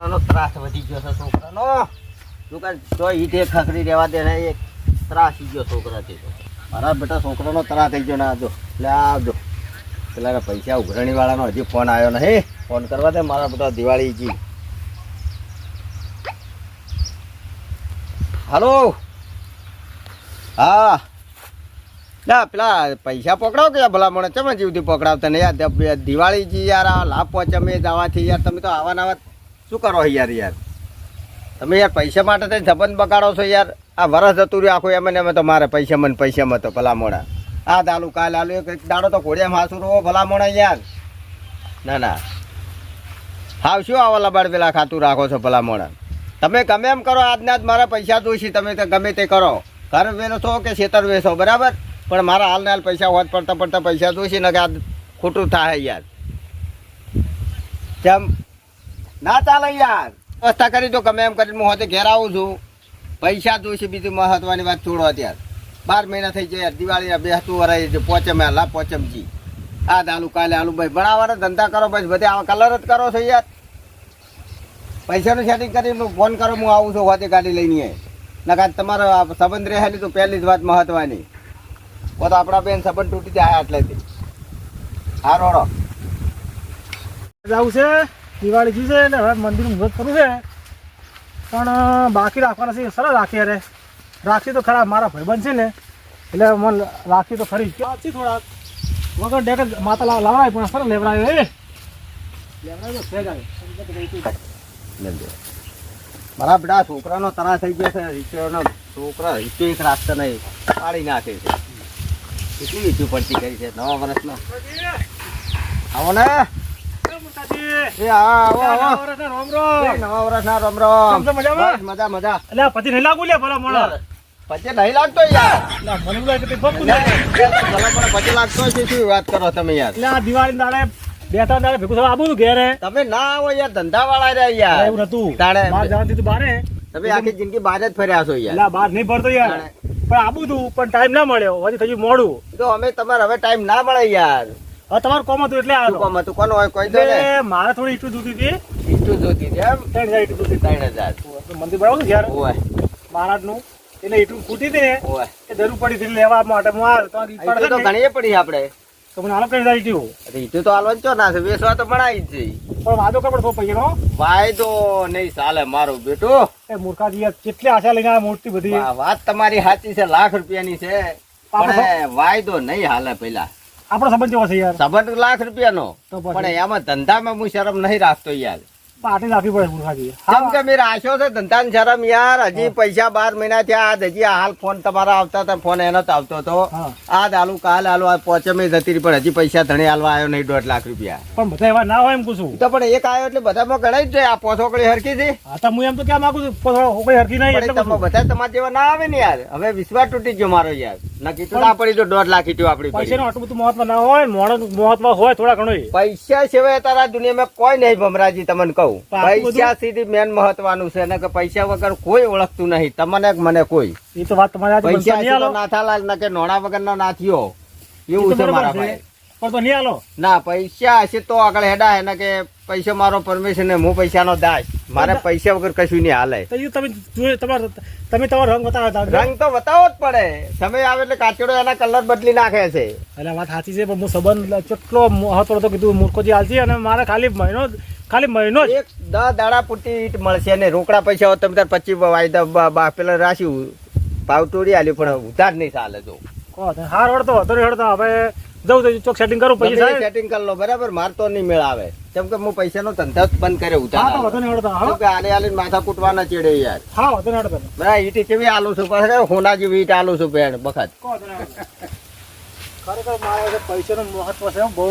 છોકરાનો ત્રાસ વધી ગયો છે છોકરાનો. તું કાંઈ તો ખકડી રહેવા દે ને, એક ત્રાસી ગયો છોકરાથી. મારા બેટા છોકરાનો ત્રાસ થઈ ગયો ને આજો એટલે આવજો પેલા પૈસા ઉઘરણી વાળાનો હજી ફોન આવ્યો નહીં. ફોન કરવા દે, મારા બેટા દિવાળી જી. હાલો. હા. ના પેલા પૈસા પકડાવ કે ભલા મને ચમે જીવથી પકડાવતા ને? યાર, દિવાળી દિવાળીજી યાર, આ લાભ પહોંચે જવાથી યાર, તમે તો આવા નવા શું કરો યાર યાર? તમે યાર પૈસા માટે તો સંબંધ બગાડો છો યાર. આ વરસ જતું રહ્યું આખું એમ ને એમ તો મારે પૈસા મને પૈસા માં તો ભલા મોડા આ દાલુ કાલ આલુ એક દાડો તો ઘોડિયા માસુ રહો ભલા મોડા યાર. ના ના. હાવ શું આવા લબાડ પેલા ખાતું રાખો છો ભલા મોડા તમે ગમે એમ કરો આજના જ મારા પૈસા જોઈશે તમે તો ગમે તે કરો. ઘર વેચો કે ખેતર વેચો બરાબર? પણ મારા હાલને હાલ પૈસા હોત પડતા પડતા પૈસા જોઈશે ને કે આ ખોટું થાય યાર. કેમ ના ચાલે યાર. વ્યવસ્થા કરી તો ગમે એમ કરીને હું હોતે ઘેર આવું છું. પૈસા જોઈશે બીજું મહત્વની વાત છોડો અત્યારે. બાર મહિના થઈ જાય યાર દિવાળી બેસતું વરાય છે પોચમ લા પોચમજી. આ દાલુ કાલે આલુ ભાઈ ભણાવવાના ધંધા કરો ભાઈ બધે આવા કલર જ કરો છો યાર. પૈસાનું સેટિંગ કરીને ફોન કરો હું આવું છું હોતે ગાડી લઈને નકા તમારો આ સંબંધ રહેલી તો પહેલી જ વાત મહત્વની. ઓ તો આપણા બેન સંબંધ તૂટી જાય આટલેથી. હા રોડો જવું છે? દિવાળી જી છે એટલે હવે મંદિરનું મુહૂર્ત કરવું છે. પણ બાકી રાખવાના છે સરસ રાખી અરે. રાખી તો ખરા, મારા ભાઈબંધ છે ને. એટલે મને રાખી તો ખરી. છે થોડાક? વગર જ માતા લાવ- લાવાય પણ સર લેવડાવે એ લેવડાયો છે જ મારા બધા છોકરાનો તરા થઈ ગયો છે. રીચોનો છોકરા રિચો એક રાખતા નહીં. પાડી નાખે છે. કેટલી રીચું પડતી કરી છે. નવા વર્ષમાં. આવો ને. તમે દાડે ભેગું થવા આવું ઘેરે. ના આવો યાર ધંધા વાળા રહ્યા યાર. એવું નતું. તાણે બહાર જવાનું દીધું બારે. તમે આખી જિંદગી બહાર જ ફર્યા છો યાર. બહાર નહીં ફરતો યાર. પણ આબુ તું પણ ટાઈમ ના મળ્યો. હજી થયું મોડું. તો અમે તમારે હવે ટાઈમ ના મળે યાર. તમારું કોમ હતું એટલે આવ્યો કોમ હતું? કોનો હોય? કોઈ દે મારે થોડી ઈટું જોતી હતી. ઈટું જોતી હતી એમ? ત્રણ હજાર ઈટું જોતી ત્રણ હજાર. હતી મંદિર બરાબર ઘેર ઓય. મહારાજનું. એટલે ઈટું ફૂટી દે ને ઓય. એ જરૂર પડી હતી લેવા માટે હું તો આ ઈટ તો પડે ઘણી પડી આપણે. તો મને આલો કઈ હજાર ઈટું અરે ઈટું તો આલો ચો ના છે વેચવા તો બનાવી જ છે. પણ વાંધો કપડ થો પૈયાનો વાયદો નહીં ચાલે મારો બેટો. એ મૂર્ખાજી યાર કેટલી આશા લઈને આ મોટી બધી. વાત તમારી સાચી છે લાખ રૂપિયાની છે. પણ વાયદો નહીં હાલે પેલા આપણો સંબંધ કેવો છે યાર? સંબંધ લાખ રૂપિયાનો. પણ એમાં ધંધામાં હું શરમ નહીં રાખતો યાર. પાટી રાખવી પડે મૂર્ખાજી કેમ કે મેં રાખ્યો છે ધંધાની શરમ યાર. હજી પૈસા બાર મહિના થયા આજ હજી હાલ ફોન તમારા આવતા હતા ફોન એનો જ આવતો હતો. આજ હાલુ કાલ હાલુ આ પોચે મેં જતી રહી પણ હજી પૈસા ધણે હાલવા આવ્યો નહીં દોઢ લાખ રૂપિયા. પણ બધા એવા ના હોય એમ પૂછું તો પણ એક આવ્યો એટલે બધામાં ગણાય જ જાય આ પોથોકડી હરકી છે. હા તો હું એમ તો ક્યાં માંગુ છું? પોથોકડી હરકી નહીં એટલે તમે બધા. તમારા જેવા ના આવે ને યાર. હવે વિશ્વાસ તૂટી ગયો મારો યાર. નક્કી તો ના પડી તો દોઢ લાખ કીધું આપણી પૈસા આટલું બધું મહત્વ ના હોય મોડું મહત્વ હોય થોડા ઘણું પૈસા સિવાય તારા દુનિયામાં કોઈ નહીં ભમરાજી તમને કહું. પણ પૈસા સીધી મેન મહત્વનું છે ને કે પૈસા વગર કોઈ ઓળખતું નહીં તમને મને કોઈ. એ તો વાત તમારી પૈસા નાથાલાલ ના કે નોણા વગર નો નાથીઓ એવું છે મારા ભાઈ. પણ તો નહીં આલો ના પૈસા હશે તો આગળ હેડા હે ને કે પૈસા મારો પરમેશ્વર ને હું પૈસાનો દાસ. મારે પૈસા વગર કશું નહીં હાલે. તો તમે તમારો તમે તમારો રંગ બતાવો રંગ તો બતાવો જ પડે. સમય આવે એટલે કાચડો એના કલર બદલી નાખે છે. એટલે વાત સાચી છે પણ હું સંબંધ કેટલો મહત્વ હતો કીધું મૂર્ખોજી હાલતી અને મારે ખાલી મહિનો ખાલી મહિનો એક દસ દાડા પૂરતી ઈટ મળશે ને રોકડા પૈસા તમે તાર પચીસ વાયદા પેલા રાખ્યું ભાવ તોડી આલ્યું પણ ઉધાર નહીં ચાલે તો. હાર હડતો હતો નહીં હડતો. હવે જવું તો ચોક સેટિંગ કરું પૈસા સેટિંગ કરી લો બરાબર? માર તો નહીં મેળ આવે કેમ કે હું પૈસાનો ધંધા જ બંધ કર્યો ઉધાર હા વધુ નહીં હડતો. હા. કે આલે આલે માથા કૂટવાના ચેડે યાર. હા વધુ હડતો. બરા ઈટી કેવી આલું છું? પાછળ હોના જેવી ઈટ આલું છું બેન બખત. ખરેખર મારે પૈસાનું મહત્વ છે બહુ.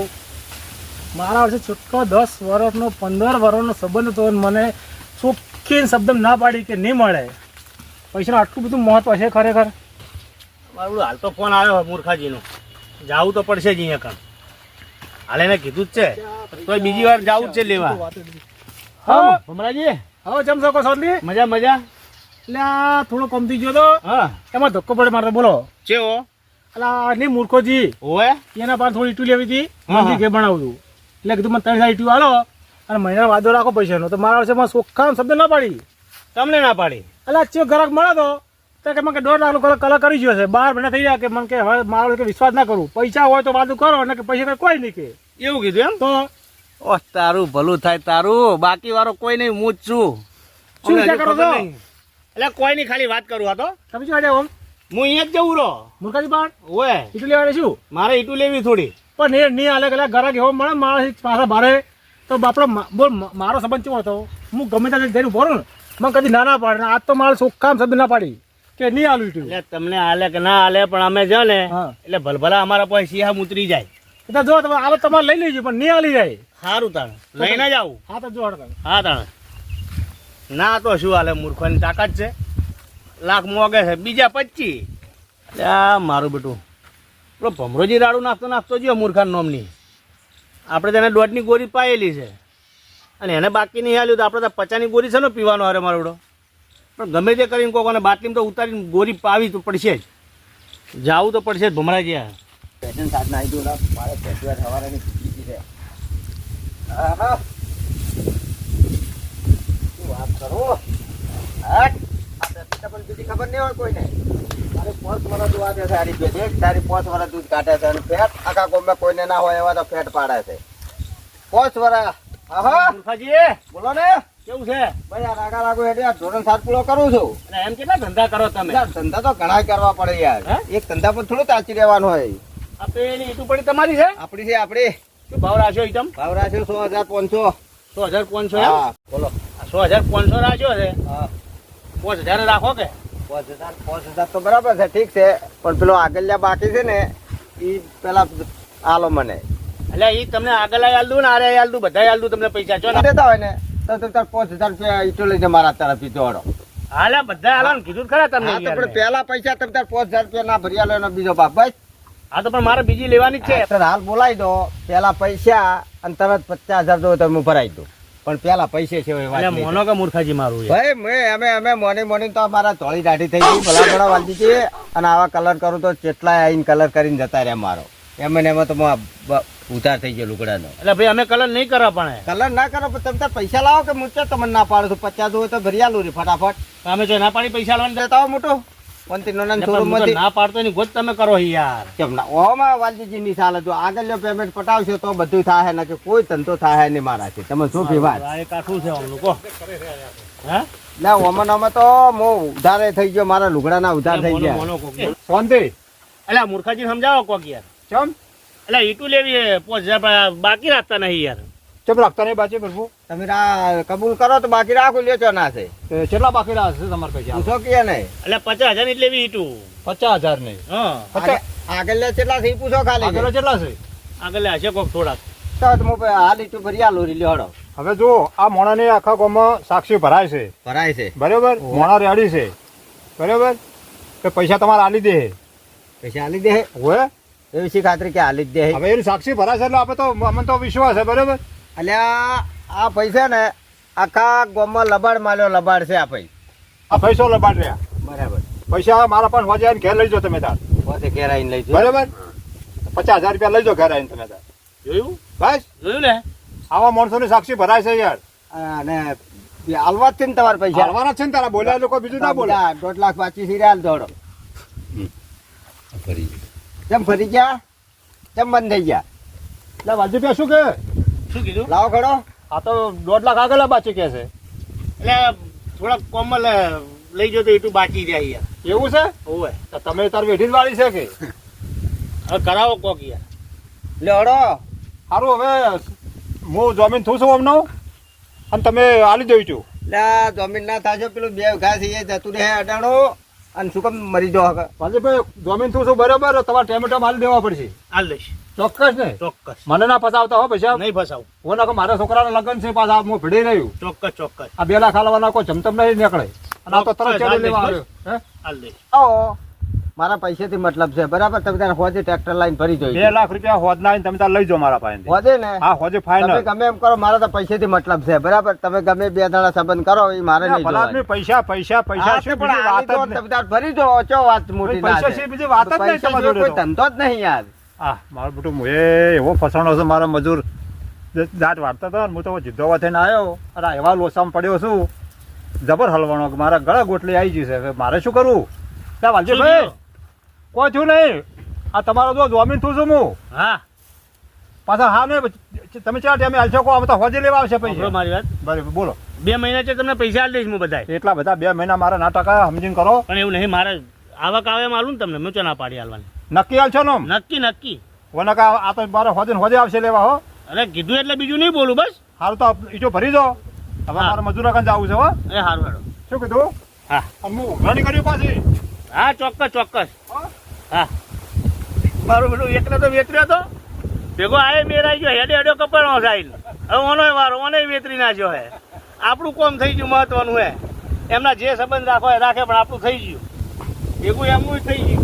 મારા વર્ષે છૂટકો દસ વર્ષનો પંદર વર્ષનો સંબંધ હતો મને ચોખ્ખી શબ્દ ના પાડી કે નહીં મળે. પૈસાનું આટલું બધું મહત્વ છે ખરેખર? મારું હાલ તો ફોન આવ્યો મૂર્ખાજીનો. જાવું તો પડશે જ અહીંયા કામ હાલ એને કીધું જ છે. તોય બીજી વાર જાવું જ છે લેવા. હા. ભમરાજી. હવે જમ શકો સોદલી મજા મજા. એટલે આ થોડો કમતી ગયો તો. હા. એમાં ધક્કો પડે મારે બોલો. ચેવો અલા નહીં મૂર્ખોજી. હોય એના પાસે થોડી ઈટુ લેવી હતી. ઘે હા. બનાવું છું એટલે કીધું મને ત્રણ હજાર ઈટુ આલો અને મહિના વાદો રાખો પૈસાનો. તો મારા વર્ષે માં ચોખ્ખા શબ્દ ના પાડી. તમને ના પાડી. એટલે ચેક ગ્રાહક મળે તો તો કે મને કે દોઢ લાખનો કલર કલર કરી ગયો છે. બાર મહિના થઈ ગયા કે મને કે હવે મારો કે વિશ્વાસ ના કરું. પૈસા હોય તો વાદું કરો અને કે પૈસા કોઈ નહીં કે. એવું કીધું એમ? તો ઓ તારું ભલું થાય તારું. બાકી વાળો કોઈ નહીં હું જ છું. શું વિચાર કરો છો? એટલે કોઈ નહીં ખાલી વાત કરું આ તો. તમે શું આડે ઓમ? હું અહીંયા જ જવું રહો. મુરકાજી પણ ઓએ ઈટું લેવાની શું? મારે ઈટું લેવી થોડી. પણ એ નહીં અલગ અલગ ગરાક એવો મળે માણસ પાછા ભારે તો બાપડો બોલ મારો સંબંધ કેવો હતો? હું ગમે ત્યાં જઈને ભરું ને મને કદી ના ના પાડે. આજ તો મારે ચોખ્ખામ શબ્દ ના પાડી કે નહીં આલું એટલું તમને હાલે કે ના હાલે પણ અમે જો ને એટલે ભલભલા અમારા પાસે સિંહા ઉતરી જાય. એટલે જો તમે આવે તમારે લઈ લેજો પણ નહીં આલી જાય. સારું તાણ. લઈને જ આવું. હા તો જો. હા તાણે. ના તો શું હાલે મૂર્ખોની તાકાત છે. લાખ મોગે છે બીજા પચીસ. આ મારું બેટું. પેલો ભમરોજી રાડું નાખતો નાખતો જો મૂર્ખાન નોમની આપણે તેને દોઢની ગોળી પાયેલી છે. અને એને બાકી નહીં હાલ્યું તો આપણે તો પચાની ગોળી છે ને પીવાનો હારે મારો પણ ગમે તે કરીને કોકોને બાટલીમાં તો ઉતારીને ગોળી પાવી તો પડશે જ. જાવું તો પડશે જ ભમરા ગયા. પેશન સાથ નાખી દઉં મારે હા હા વાત કરું? પિતા પણ બીજી ખબર નહીં હોય કોઈને. તારે પાંચ વર્ષ દૂધ આપે છે. તારી પાંચ વર્ષ દૂધ કાઢે છે અને ફેટ આખા ગામમાં કોઈને ના હોય એવા તો ફેટ પાડે છે. પાંચ વર્ષ હા બોલો ને. કેવું છે? ભાઈ આ રાગા લાગુ એટલે ધોરણ સાત પૂરો કરું છું. અને એમ કેટલા ધંધા કરો તમે? ધંધા તો ઘણા કરવા પડે યાર? એક ધંધા પર થોડું તાચી રહેવાનું હોય. આ પેલી ઈટુ પડી તમારી છે? આપણી છે આપણી. શું ભાવ રાખ્યો આઈટમ ભાવ રાખ્યો સો હજાર પાંચસો. સો હજાર પાંચસો બોલો. સો હજાર પાંચસો રાખ્યો છે? હા. પાંચ હજાર રાખો કે? પાંચ હજાર પાંચ હજાર તો બરાબર છે ઠીક છે પણ પેલો આગળ્યા બાકી છે ને એ પેલા આલો મને. એટલે એ તમને આગળ આલ દઉં ને આરે આલ દઉં બધા આલ દઉં તમને પૈસા જો દેતા હોય ને તો તો તાર પાંચ હજાર રૂપિયા ઈટો લઈને મારા તરફથી જોડો હાલે બધા હાલો ને કીધું ખરા તમને પણ પેલા પૈસા તમે તાર પાંચ હજાર રૂપિયા ના ભરી આલો એનો બીજો બાપ બસ. હા તો પણ મારે બીજી લેવાની છે. હાલ બોલાવી દો પેલા પૈસા અને તરત પચાસ હજાર દો તમે ભરાઈ દો પણ પેલા પૈસે છે મોનો કે મૂર્ખાજી મારું ભાઈ મેં અમે અમે મોર્નિંગ મોર્નિંગ તો મારા ધોળી દાઢી થઈ ગઈ ભલા ભલા વાંધી છે અને આવા કલર કરું તો કેટલાય આવીને કલર કરીને જતા રહ્યા મારો. એમ ને એમાં તો ઉધાર થઈ ગયો લુગડાનો. એટલે ભાઈ અમે કલર નહીં કરવા પણ કલર ના કરો પણ તમે પૈસા લાવો કે હું તમને ના પાડું છું પચાસ હોય તો ભરી આલું રે ફટાફટ. અમે જો ના પાડી પૈસા લાવવાની દેતા મોટો. વંતી નો શોરૂમ તો માંથી ના પાડતો ની ગોત તમે કરો યાર. કેમ ના ઓમાં વાલજીજી ની ચાલે જો આગળ પેમેન્ટ પટાવશો તો બધું થાય ને કે કોઈ ધંધો થાય નહીં મારાથી તમે શું પીવા આ એક છે આમનું કહો. હા? ના ઓમાં ઓમાં તો હું ઉધારે થઈ ગયો મારા લુગડાના ઉધાર થઈ ગયા. શાંતિ એટલે મૂર્ખાજી સમજાવો કોક યાર. ચમ? એટલે ઈટું લેવી પોચ પાંચ બાકી રાખતા નહીં યાર. ચમ રાખતા નહીં બાકી પ્રભુ? તમે કબૂલ કરો તો બાકી રાખો લેચો છો ના છે કેટલા બાકી રાખશે તમારે પૈસા પૂછો કે નહીં. એટલે પચાસ હજાર એટલે બી લેવી પચાસ હજાર નહીં. હા. આગળ કેટલા છે પૂછો ખાલી આગળ કેટલા છે આગળ હશે કોક થોડાક. તો હું પે- હાલ ભરી આલું રી લ્યો હવે જો આ મોણાની આખા ગામમાં સાક્ષી ભરાય છે. ભરાય છે. બરાબર? મોણા રેડી છે. બરાબર? કે પૈસા તમારે આલી દે. પૈસા આલી દે? હોય એ વિશે ખાતરી કે આલી જ દે? હવે એની સાક્ષી ભરાય છે એટલે આપણે તો અમને તો વિશ્વાસ છે બરાબર? અલ્યા આ પૈસા ને આખા ગામમાં લબાડ માલ્યો લબાડ છે આ ભાઈ. આ પૈસો લબાડ રહ્યા? બરાબર. પૈસા મારા પણ હોજે ઘેર લઈ જાઓ તમે તાર. પોતે ઘેર આવીને લઈ જો બરાબર? પચાસ હજાર રૂપિયા લઈ જાઓ ઘેર આવીને તમે તાર. જોયું? બસ? જોયું ને? આવા માણસોની સાક્ષી ભરાય છે યાર. અને હાલવા છે ને તમારા પૈસા? હાલવાના છે ને તારા બોલ્યા લોકો બીજું ના બોલે. દોઢ લાખ પાછી સિરિયાલ દોડો કેમ ફરી ગયા? કેમ બંધ થઈ ગયા? એટલે વાલજીભાઈ શું કે? શું કીધું? લાવો ખડો. આ તો દોઢ લાખ આગળ બાચી કે છે? એટલે થોડાક કોમલ લઈ જતો એટલું બાકી જાય યાર એવું છે? ઓવે તો તમે તાર વેઠી જ વાળી છે કે? હવે કરાવો કોક યાર. લે હડો. સારું હવે હું જમીન થું છું હમણાં. અને તમે આલી છું લે આ જમીન ના થાજો પેલું બે ઘાસ એ જતું રહે અડાણું. અને શું કામ મરી જો વાલજીભાઈ જમીન થું શું બરાબર તમારે ટેમેટો માલ દેવા પડશે. હાલ લઈશ ચોક્કસ ને? ચોક્કસ. મને ના ફસાવતા હો પૈસા. નહીં ફસાવ. હું ના મારા છોકરાના લગ્ન છે પાછા હું ભીડી રહ્યું. ચોક્કસ ચોક્કસ. આ બેલા ખાલવાના કોઈ જમતમ નહીં નીકળે. અને આ તો તરત ચડી લેવા આવ્યો. હે? હાલ લઈશ આવો. મારા પૈસેથી મતલબ છે. બરાબર? તમે તારે હોજે ટ્રેક્ટર લાઈન ફરી બે લાખ રૂપિયા હોદના આવીને તમે તાર લઈ જાઓ મારા પાસે હોજે ને? હા હોજે તમે ગમે એમ કરો મારા તો પૈસેથી મતલબ છે. બરાબર? તમે ગમે બે દાડા સંબંધ કરો એ મારે નહીં જોવા પૈસા પૈસા પૈસા શું પણ વાત જ તમે તાર ભરી જો ચો વાત મોટી ના પૈસા છે. બીજી વાત જ નહીં તમારી કોઈ ધંધો જ નહીં યાર. આ મારો બેટો હું એ એવો ફસાણો છે મારા મજૂર. દાંત વાળતા હતા હું તો જીદ્દો થઈને આવ્યો. અરે આ એવા લોસામાં પડ્યો છું. જબર હલવાનો મારા ગળા ગોટલી આવી ગઈ છે. મારે શું કરવું? ત્યાં વાલજીભાઈ. કોઈ થયું નહીં. આ તમારો જો જોમીન થયું છું હું હા. પાછા હા ને તમે ચાર ટાઈમે હાલશો કહો બધા હોજે લેવા આવશે પૈસા મારી વાત. બરાબર બોલો. બે મહિના છે તમને પૈસા આપી દઈશ હું બધા એટલા બધા બે મહિના મારા નાટક સમજીને કરો. પણ એવું નહીં મારે આવક આવે એમ આલું ને તમને મેં ના પાડી હાલવાની નક્કી હાલશો ને? નક્કી નક્કી. વના કા આ તો મારે હોજે હોજે આવશે લેવા હો. અરે કીધું એટલે બીજું નહીં બોલું બસ. હારું તો ઈચો ભરી દો. હવે. મારે મજૂરા કાન જવું છે હો. એ હારું હારું. શું કીધું? હા. હું ઉઘરાણી કર્યું પાછી. હા ચોક્કસ ચોક્કસ. હો? મારું બેટું એકને તો વેતર્યો હતો. ભેગો આયે મેરાઈ ગયો, હેડે હેડો કપડનો સાઈલ હવે ઓનો વારો, ઓને વેતરી નાખ્યો હે. આપણું કોમ થઈ ગયું મહત્વનું હે. એમના જે સંબંધ રાખો એ રાખે, પણ આપણું થઈ ગયું. ભેગું એમનું થઈ ગયું.